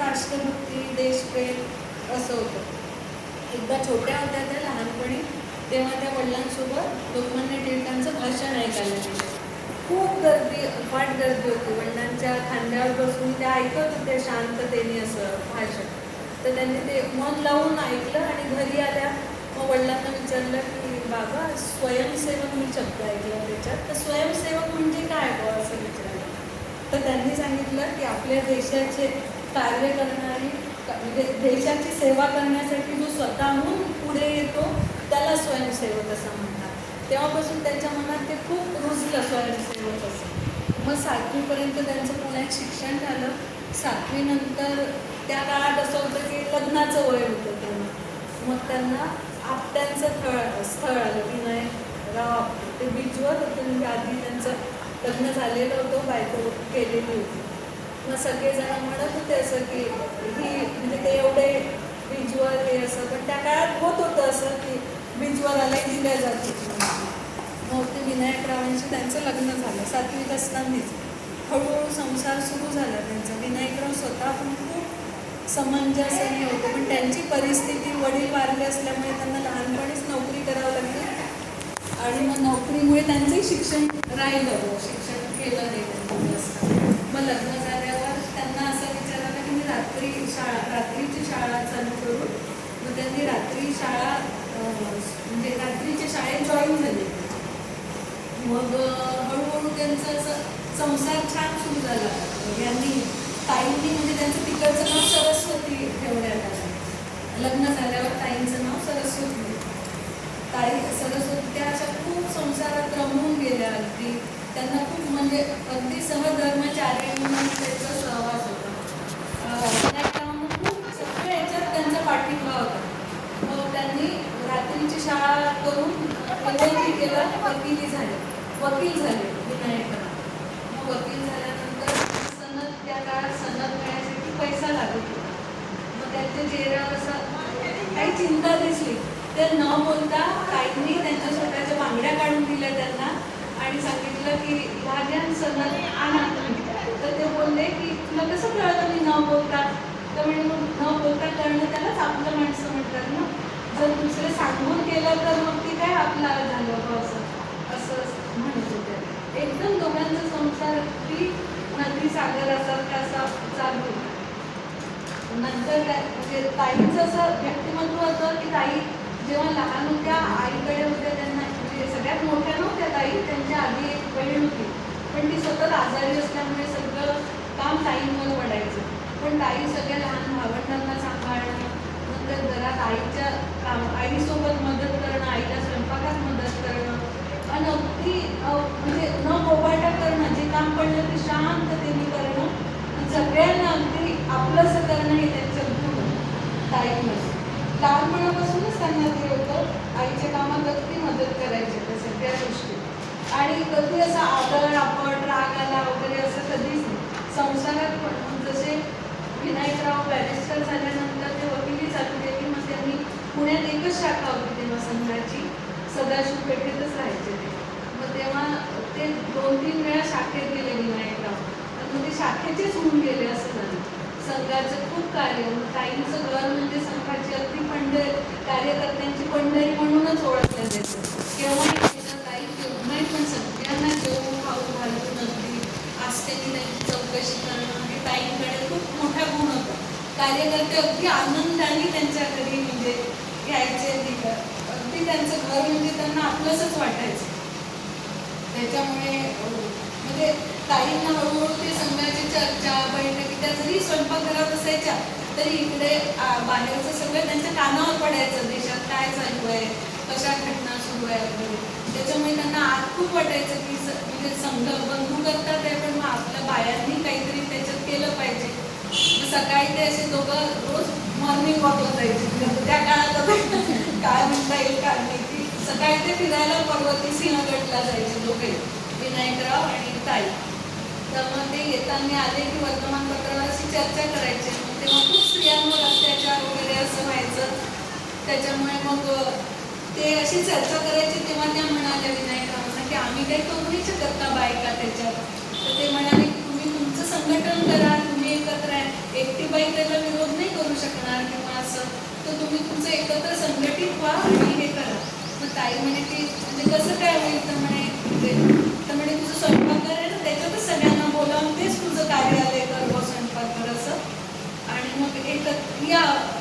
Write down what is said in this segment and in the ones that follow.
राष्ट्रभक्ती देशप्रेम असं होतं. एकदा छोट्या होत्या त्या लहानपणी तेव्हा त्या वडिलांसोबत लोकमान्य टिळकांचं भाषण ऐकायला खूप गर्दी फाट गर्दी होती. वडिलांच्या खांद्यावर बसून त्या ऐकत होत्या शांततेने असं भाषण. तर त्यांनी ते मन लावून ऐकलं आणि घरी आल्या मग वडिलांना विचारलं की बाबा स्वयंसेवक मी शब्द ऐकला त्याच्यात. तर स्वयंसेवक म्हणजे काय बुवा असं विचारलं. तर त्यांनी सांगितलं की आपल्या देशाचे कार्य करणारी म्हणजे देशाची सेवा करण्यासाठी जो स्वतःहून पुढे येतो त्याला स्वयंसेवक असं म्हणतात. तेव्हापासून त्यांच्या मनात ते खूप रुजलं स्वयंसेवक असं. मग सातवीपर्यंत त्यांचं पुण्यात शिक्षण झालं. सातवीनंतर त्या काळात असं होतं की लग्नाचं वय होतं त्यांना. मग त्यांना आपट्यांचं स्थळ स्थळ आलं विनायकराव आपटे ते बीचवर होतं. म्हणजे आधी त्यांचं लग्न झालेलं होतं बायको केलेली होती. मग सगळेजण म्हणत होते असं की ही म्हणजे ते एवढे बीचवर हे असं पण त्या काळात होत होतं असं की बीचवर दिल्या जात. होती मग ते विनायकरावांशी त्यांचं लग्न झालं सातवीत असतानाच हळूहळू संसार सुरू झाला त्यांचा. विनायकराव स्वतः पण खूप समंजस्याने होते पण त्यांची परिस्थिती वडील वारले असल्यामुळे त्यांना लहानपणीच नोकरी करावं लागली. आणि मग नोकरीमुळे त्यांचंही शिक्षण राहिलं शिक्षण केलं नाही त्यांनी. मग लग्न झाल्यावर त्यांना असं विचार आला की मी रात्री शाळा रात्रीची शाळा चालू करू? मग त्यांनी रात्री शाळा म्हणजे रात्रीच्या शाळेत जॉईन झाले. मग हळूहळू त्यांचं असं संसार छान सुरू झाला. यांनी ताईंनी म्हणजे त्यांचं तिकडचं नाव सरस्वती ठेवण्यात आलं. लग्न झाल्यावर ताईंचं नाव सरस्वती. ताई सरस्वती त्या अशा खूप संसारात रमून गेल्या अगदी त्यांना खूप म्हणजे अगदी सहधर्मचारी म्हणून त्यांचा सहवास होता अं, त्या कामात खूप सगळ्या याच्यात त्यांचा पाठिंबा होता मग त्यांनी रात्रीची शाळा करून पदवी केलं वकिली झाले वकील झाले विनायकराव मग वकील झाल्यानंतर सनद त्या काळात सनद मिळण्यासाठी पैसा लागत होता मग त्यांच्या चेहऱ्यावर असं काही चिंता दिसली ते न बोलता काहींनी त्यांच्या स्वतःच्या बांगड्या त्यांना आणि सांगितलं की भाज्यान सनद आणा तर ते बोलले की तुला कसं कळलं मी न बोलता? तर म्हणजे मग न बोलता कळणं त्यालाच आपलं माणसं म्हणतात ना. जर दुसरे सांगून केलं तर मग ती काय आपला झालं असं? असं म्हणत होते. एकदम दोघांचा संसार अगदी नदी सागर असा चालू नंतर म्हणजे ताईचं असं व्यक्तिमत्व होतं की ताई जेव्हा लहान होत्या आईकडे होत्या त्यांना म्हणजे सगळ्यात मोठ्या नव्हत्या ताई त्यांच्या आधी एक बहीण होती. पण ती सतत आजारी असल्यामुळे सगळं काम ताईंवर पडायचं पण ताई सगळ्या लहान भावंडांना सांभाळणं नंतर घरात आईच्या काम आईसोबत मदत करणं आईला स्वयंपाकात मदत करणं आणि अगदी म्हणजे न बोबाटा करणं जे काम पडलं ते शांततेने करणं सगळ्यांना अगदी आपलंसं करणं हे त्यांचं गुण ताईंवर. लहानपणापासूनच त्यांना ते होतं आईच्या कामात अगदी मदत करायची त्या सगळ्या गोष्टी आणि कधी असा आदळ आपण राग आला वगैरे असं कधीच नाही संसारात पण मग जसे विनायकराव बॅरिस्टर झाल्यानंतर ते वकिली चालू केली मग त्यांनी पुण्यात एकच शाखा होती तेव्हा संघाची सदाशिव पेठेतच राहायचे ते मग तेव्हा ते दोन तीन वेळा शाखेत गेले विनायकराव पण मग ते शाखेचेच होऊन गेले असं झालं संघाचं खूप कार्य मग ताईंचं घर म्हणजे संघाची अगदी पंढरी कार्यकर्त्यांची पंढरी म्हणूनच ओळखले जायचं केव्हाही काही ताई नाही पण सगळ्यांना जेवण खाऊ घालून अगदी आस्थेने त्यांची चौकशी करणं हे ताईंकडे खूप मोठा गुण होता. कार्यकर्ते अगदी आनंदाने त्यांच्या घरी म्हणजे घ्यायचे तिथं अगदी त्यांचं घर म्हणजे त्यांना आपलंसच वाटायचं. त्याच्यामुळे म्हणजे ताईंना हळूहळू ते संघाची चर्चा बैठकी त्या जरी स्वयंपाकघरात असायच्या तरी इकडे बाहेरचं सगळं त्यांच्या कानावर पडायचं देशात काय चालू कशा घटना सुरू आहे त्याच्यामुळे त्यांना आत खूप वाटायचं की म्हणजे संघ बंधू करतात आहे पण मग आपल्या बायांनी काहीतरी त्याच्यात केलं पाहिजे. मग सकाळी ते असे दोघं रोज मॉर्निंग वॉकला जायचे. म्हणजे त्या काळात काय म्हणता येईल काय नाही. की सकाळी ते फिरायला पर्वती सिंहगडला जायचे दोघे विनायकराव आणि ताई. तर मग ते येताना आले की वर्तमानपत्रावर अशी चर्चा करायची. मग तेव्हा खूप स्त्रियांवर अत्याचार वगैरे असं व्हायचं. त्याच्यामुळे मग ते अशी चर्चा करायची तेव्हा त्या म्हणाल्या विनायकांना की आम्ही काही करू नाही शकत का बायका त्याच्यात. तर ते म्हणाले तुम्ही तुमचं संघटन करा तुम्ही एकत्र आहे एकटी बाई त्याला विरोध नाही करू शकणार किंवा असं. तर तुम्ही तुमचं एकत्र संघटित व्हा आणि हे करा. मग ताई म्हणे ती म्हणजे कसं काय होईल? तर म्हणे तर म्हणे तुझं स्वयंपाक कर ना त्याच्यातच सगळ्यांना बोलावून तेच तुझं कार्यालय कर व स्वयंपाक कर असं. आणि मग एकत्र या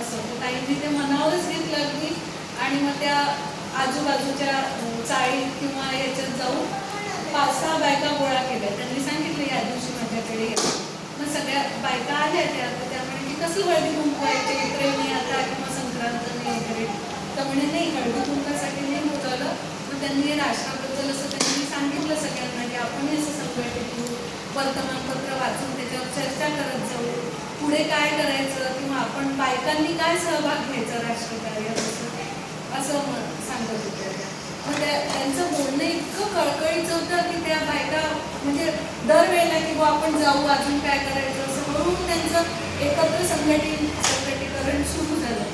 असं. ताईंनी ते मनावरच घेतलं अगदी. आणि मग त्या आजूबाजूच्या चाळीत किंवा याच्यात जाऊन पाच सहा बायका गोळा केल्या. त्यांनी सांगितलं या दिवशी माझ्याकडे मग सगळ्या बायका आल्या त्या तर त्या म्हणे की कसं हळदी कुंकवायचे इकडे आता किंवा संक्रांत वगैरे तर म्हणे नाही हळदी कुंकासाठी नाही बोलावलं मग त्यांनी राष्ट्राबद्दल असं त्यांनी सांगितलं सगळ्यांना की आपणही असं संघटित होऊ वर्तमानपत्र वाचून त्याच्यावर चर्चा करत जाऊ. पुढे काय करायचं? किंवा आपण बायकांनी काय सहभाग घ्यायचा राष्ट्रकार्यात? असं सांगत होत्या म्हणजे मग त्या त्यांचं बोलणं इतकं कळकळीचं होतं की त्या बायका म्हणजे दरवेळेला की बुवा आपण जाऊ अजून काय करायचं असं म्हणून त्यांचं एकत्र संघटित संघटीकरण सुरू झालं.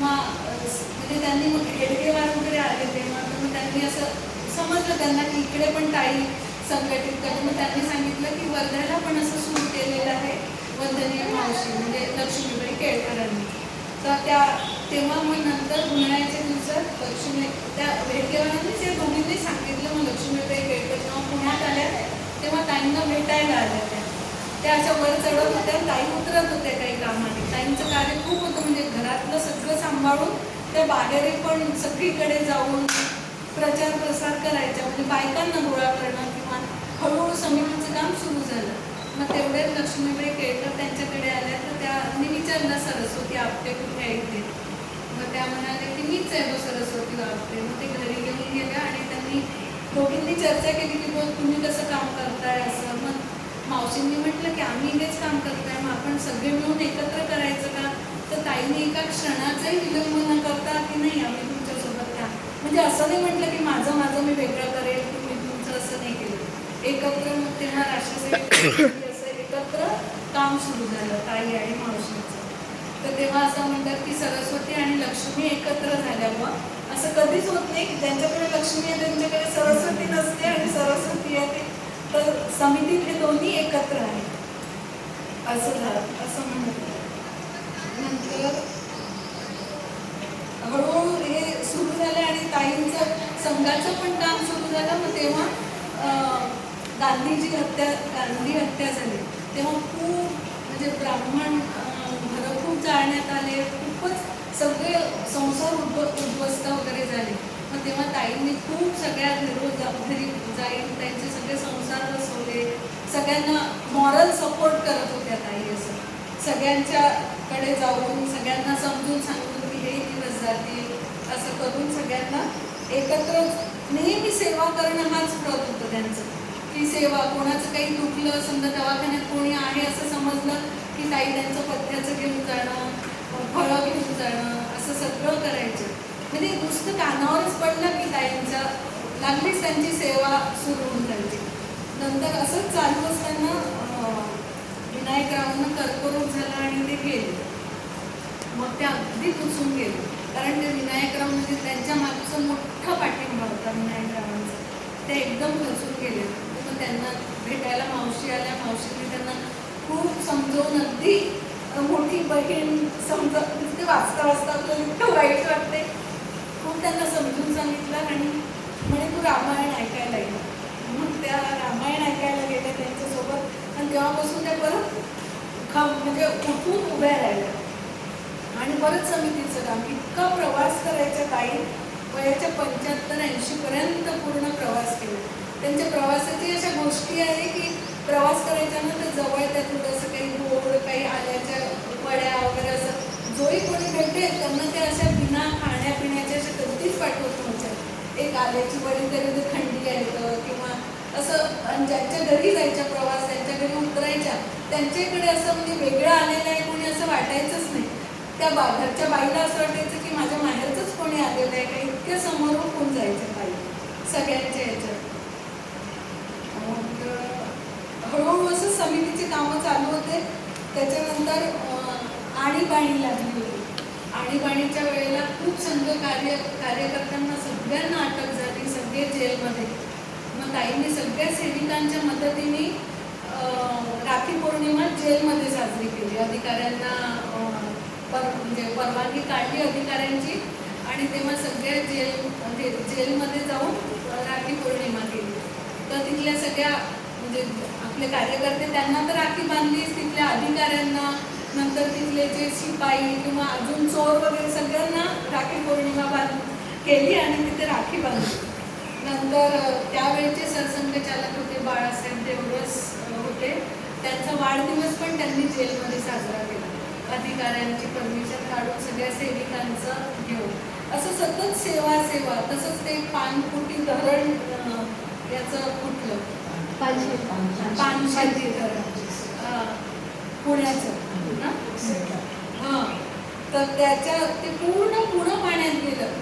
मग म्हणजे त्यांनी मग हेडगेवार वगैरे आले ते मग त्यांनी असं समजलं त्यांना की इकडे पण ताई संघटित करते. मग त्यांनी सांगितलं की वर्ध्याला पण असं सुरू केलेलं आहे वंदनीय मावशी म्हणजे लक्ष्मीबाई केळकरांनी. तर त्या तेव्हा मग नंतर उन्हाळ्याच्या दिवसात लक्ष्मी त्या भेटकेवारांनीच या दोघींनी सांगितलं मग लक्ष्मीबाई केळकर जेव्हा पुण्यात आल्या. तेव्हा ताईंना भेटायला आल्या त्या. त्या अशा वर चढत होत्या. ताई उतरत होत्या काही कामाने. ताईंचं कार्य खूप होतं. म्हणजे घरातलं सगळं सांभाळून त्या बाहेरही पण सगळीकडे जाऊन प्रचार प्रसार करायचा म्हणजे बायकांना गोळा करणं किंवा हळूहळू समितीचं काम सुरू झालं. मग तेवढ्यात लक्ष्मीबाई केळकर त्यांच्याकडे आल्या. तर त्यांनी विचारलं सरस्वती आपटे कुठे ऐकते मग त्या म्हणाल्या की मीच आहे तो सरस्वती आपटे मग ते घरी घेऊन गेल्या आणि त्यांनी दोघींनी चर्चा केली की बोल तुम्ही कसं काम करताय असं. मग मावशींनी म्हटलं की आम्ही हेच काम करताय मग आपण सगळे मिळून एकत्र करायचं का? तर ताईने एका क्षणाचाही विलंब न करता की नाही आम्ही तुमच्यासोबत काम म्हणजे असं नाही म्हटलं की माझं माझं मी वेगळं करेल तुम्ही तुमचं असं नाही केलं. एकत्र मग तेव्हा राष्ट्रसेवा असं एकत्र काम सुरू झालं ताई आणि मावशींचं. तर तेव्हा असं म्हणतात की सरस्वती आणि लक्ष्मी एकत्र झाल्या मग असं कधीच होत नाही की ज्यांच्याकडे लक्ष्मी आहे त्यांच्याकडे सरस्वती नसते आणि सरस्वती आहे ते. तर समितीत हे दोन्ही एकत्र आहे असं झालं असं म्हणत नंतर हळूहळू हे सुरू झालं आणि ताईंचं संघाचं पण काम सुरू झालं. मग तेव्हा गांधीजी हत्या गांधी हत्या झाली. तेव्हा खूप म्हणजे ब्राह्मण खूप जाळण्यात आले. खूपच सगळे संसार उद्व उद्ध्वस्त वगैरे झाले. मग तेव्हा ताईंनी खूप सगळ्या घरोज घरी जाईन त्यांचे सगळे संसार बसवले. सगळ्यांना मॉरल सपोर्ट करत होत्या ताई असं. सगळ्यांच्याकडे जाऊन सगळ्यांना समजून सांगून की हे दिवस जातील असं करून सगळ्यांना एकत्र नेहमी सेवा करणं हाच प्रत होतं त्यांचं. की सेवा कोणाचं काही दुखलं समजा दवाखान्यात कोणी आहे असं समजलं की ताई त्यांचं पत्त्याचं घेऊन जाणं फळं घेऊन जाणं असं सगळं करायचं. म्हणजे नुसतं कानावरच पडलं की ताईंच्या लागलीच त्यांची सेवा सुरू होऊन जायची. नंतर असंच चालू असताना विनायकरावांना कर्करोग झाला आणि ते गेले. मग ते अगदी पुसून गेले. कारण ते विनायकराव म्हणजे त्यांच्या मागचं मोठा पाठिंबा होता विनायकरावांचा ते एकदम खचून गेले. मग त्यांना भेटायला मावशी आल्या मावशीने त्यांना खूप समजवून अगदी मोठी बहीण समज ते वाचता वाचता आपल्याला इतकं वाईट वाटते खूप त्यांना समजून सांगितलं आणि म्हणे तू रामायण ऐकायला ये. मग त्या रामायण ऐकायला गेल्या त्यांच्यासोबत. आणि तेव्हापासून त्या परत खम म्हणजे उठून उभ्या राहिल्या. आणि परत समितीचं काम. इतका प्रवास करायचा काही वयाच्या पंच्याहत्तर ऐंशीपर्यंत पूर्ण प्रवास केला. त्यांच्या प्रवासाची अशा गोष्टी आहे की प्रवास करायच्या ना तर जवळ त्या थोडंसं काही गोड काही आल्याच्या वड्या वगैरे असं. जोही कोणी भेटते त्यांना ते अशा बिना खाण्यापिण्याच्या अशा कधीच पाठवत नव्हत्या. एक आल्याची वडी तरी ते थंडी यायचं किंवा असं आणि ज्यांच्या घरी जायच्या प्रवास त्यांच्या घरी उतरायच्या त्यांच्याकडे असं म्हणजे वेगळं आलेलं आहे कोणी असं वाटायचंच नाही. त्या बा घरच्या बाईला असं वाटायचं की माझ्या माहेरचंच कोणी आलेलं आहे का इतक्या समोरून कोण जायचं बाई? सगळ्यांच्या ह्याच्यात मग अं, हळूहळू असं समितीची कामं चालू होते. त्याच्यानंतर आणीबाणी लागली. होती आणीबाणीच्या वेळेला खूप संघ कार्य कार्यकर्त्यांना सगळ्यांना अटक झाली सगळे जेलमध्ये. मग ताईंनी सगळ्या सेविकांच्या मदतीने राखी पौर्णिमा जेलमध्ये साजरी केली. अधिकाऱ्यांना पर म्हणजे परवानगी परवानगी काढली अधिकाऱ्यांची आणि तेव्हा सगळ्या जेल म्हणजे जेलमध्ये जाऊन राखी पौर्णिमा केली. तर तिथल्या सगळ्या म्हणजे आपले कार्यकर्ते त्यांना तर राखी बांधलीच तिथल्या अधिकाऱ्यांना नंतर तिथले जे शिपाई किंवा अजून चोर वगैरे सगळ्यांना राखी पौर्णिमा बांध केली आणि तिथे राखी बांधली. नंतर अ, त्यावेळचे सरसंघचालक होते बाळासाहेब देवरस होते. त्यांचा वाढदिवस पण त्यांनी जेलमध्ये साजरा केला. अधिकाऱ्यांची परमिशन काढून सगळ्या सेविकांचं घेऊन. असं सतत सेवा सेवा तसंच ते पानपुटी धरण याचं कुठलं पानशेती अ, पुण्याचं. ना हां. तर त्याच्या ते पूर्ण पूर्ण पाण्यात गेलं.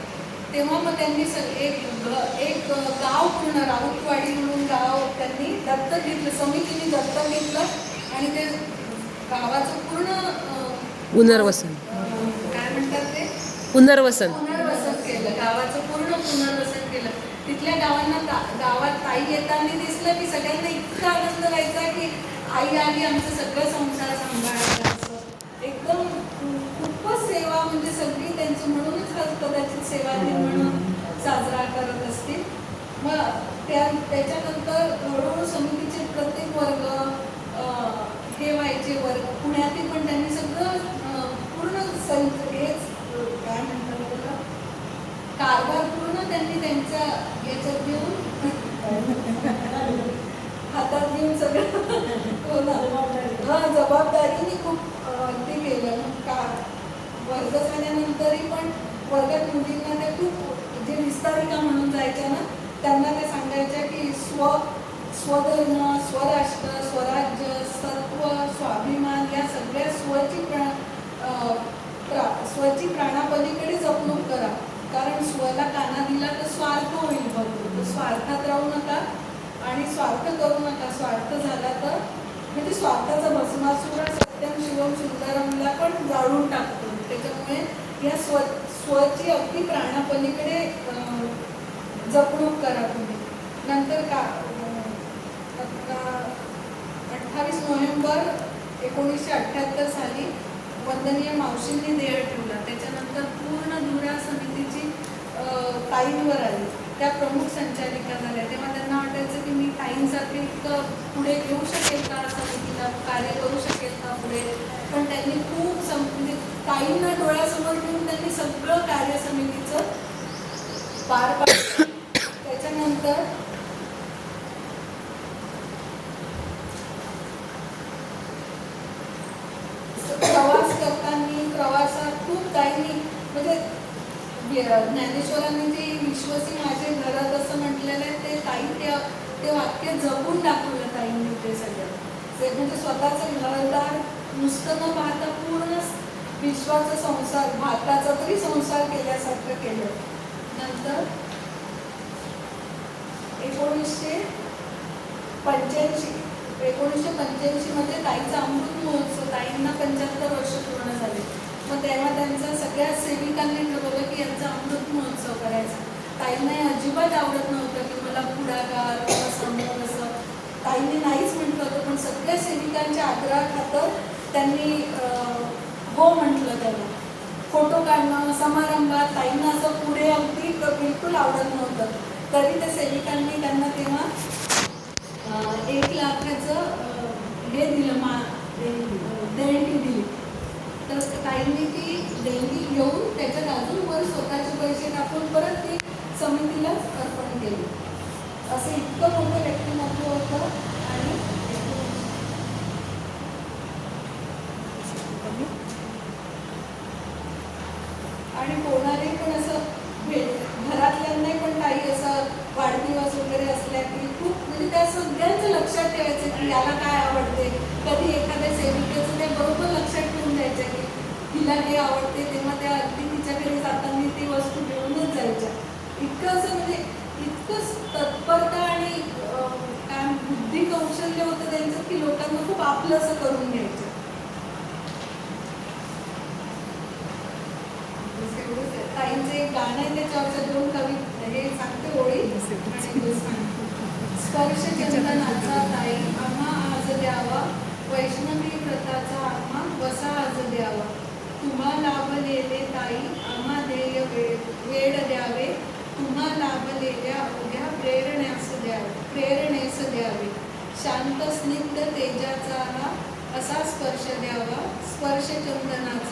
तेव्हा मग त्यांनी एक एक गाव पूर्ण राऊतवाडी म्हणून गाव त्यांनी दत्तक घेतलं समितीने दत्तक घेतलं आणि ते गावाचं पूर्ण पुनर्वसन. काय म्हणतात ते? पुनर्वसन. पुनर्वसन केलं. गावाचं पूर्ण पुनर्वसन केलं. कुठल्या गावांना ता- गावात ताई येताना दिसलं की सगळ्यांना इतका आनंद व्हायचा की आई आली आमचं सगळं संसार सांभाळायचं असं एकदम खूपच सेवा म्हणजे सगळी त्यांची म्हणूनच कदाचित सेवा दिन म्हणून साजरा करत असतील. मग त्या त्याच्यानंतर हळूहळू समितीचे प्रत्येक वर्ग हे व्हायचे वर्ग पुण्यातील पण त्यांनी सगळं अं, पूर्ण संच हेच अं, काय म्हणतात त्याला कारभार पूर्ण त्यांनी त्यांच्या याच्यात घेऊन हातात घेऊन सगळं हो ना हा जबाबदारीने खूप अं, ते केलं मग का वर्ग झाल्यानंतरही पण वर्गात मुलींना त्या खूप जे विस्तारिका म्हणून जायच्या ना त्यांना त्या सांगायच्या की स्व स्वधर्म स्वराष्ट्र स्वराज्य सत्व स्वाभिमान या सगळ्या स्वची प्रा अं, प्रा स्वची प्राणापलीकडे जपणूक करा. कारण स्वला काना दिला तर स्वार्थ होईल भरपूर तर स्वार्थात राहू नका आणि स्वार्थ करू नका. स्वार्थ झाला तर म्हणजे स्वार्थाचा भस्मासुर सत्यम शिवम सुंदरमला पण जाळून टाकतो. त्याच्यामुळे या स्व स्वची अगदी प्राणापलीकडे जपणूक करा तुम्ही. नंतर का अठ्ठावीस नोव्हेंबर एकोणीसशे अठ्ठ्याहत्तर साली वंदनीय मावशींनी देह ठेवला. त्याच्यानंतर पूर्ण धुरा समितीची ताईंवर आली. त्या प्रमुख संचालिका झाल्या. तेव्हा त्यांना वाटायचं की मी ताईंसारखे इतकं पुढे घेऊ शकेल का समितीला? कार्य करू शकेल का पुढे? पण त्यांनी खूप सम म्हणजे ताईंना डोळ्यासमोर ठेवून त्यांनी सगळं कार्य समितीचं पार पाडलं. त्याच्यानंतर खूप ताईंनी म्हणजे ज्ञानेश्वरांनी जे विश्वसी माझे घरात असं म्हटलेलं आहे ते ताई ते ते वाक्य जपून दाखवलं ताईंनी ते सगळं. ते म्हणजे स्वतःचं घरदार नुसतं न पाहता पूर्ण विश्वाचा संसार भारताचा तरी संसार केल्यासारखं केलं. नंतर एकोणीसशे पंच्याऐंशी एकोणीसशे पंच्याऐंशी मध्ये ताईचा अमृत महोत्सव ताईंना पंच्याहत्तर वर्ष पूर्ण झाले. मग तेव्हा त्यांचा सगळ्या सेविकांनी ठरवलं की यांचा अमृत महोत्सव करायचा. ताईंना अजिबात आवडत नव्हतं की मला पुढाकार किंवा समोर असं. ताईंनी नाहीच म्हटलं होतं पण सगळ्या सेविकांच्या आग्रहाखातर त्यांनी हो म्हटलं त्यांना. फोटो काढणं समारंभात ताईंना असं पुढे अगदी बिलकुल आवडत नव्हतं. तरी त्या सेविकांनी त्यांना तेव्हा एक लाखाचं हे दिलं मा देणगी दिली. तर ताईंनी ती देणगी घेऊन त्याच्यात अजून वर स्वतःचे पैसे टाकून परत ती समितीलाच अर्पण केली. असं इतकं मोठं व्यक्तिमत्व होतं आणि आणि कोणालाही पण असं भेट घरातल्यांनाही पण काही असं वाढदिवस वगैरे असल्या की खूप म्हणजे त्या सगळ्यांचं लक्षात ठेवायचं की याला काय आवडते. कधी एखाद्या सेविंग ते बरोबर लक्षात ठेवून द्यायचं की तिला हे आवडते तेव्हा त्या अगदी तिच्या घरी जाताना ती वस्तू घेऊनच जायच्या इतकं असं म्हणजे इतकं तत्परता आणि काय बुद्धी कौशल्य होतं त्यांचं की लोकांना खूप आपलं असं करून घ्यायचं. ताईंचं एक गाणं आहे त्याच्यावरच्या दोन कवी हे सांगते ओळी आणि. स्पर्श चंदनाचा ताई आम्हा आज द्यावा वैष्णवी व्रताचा आम्हा वसा आज द्यावा तुम्हा लाभलेले शांत स्निग्ध तेजाचा हा असा स्पर्श द्यावा. स्पर्श चंदनाचा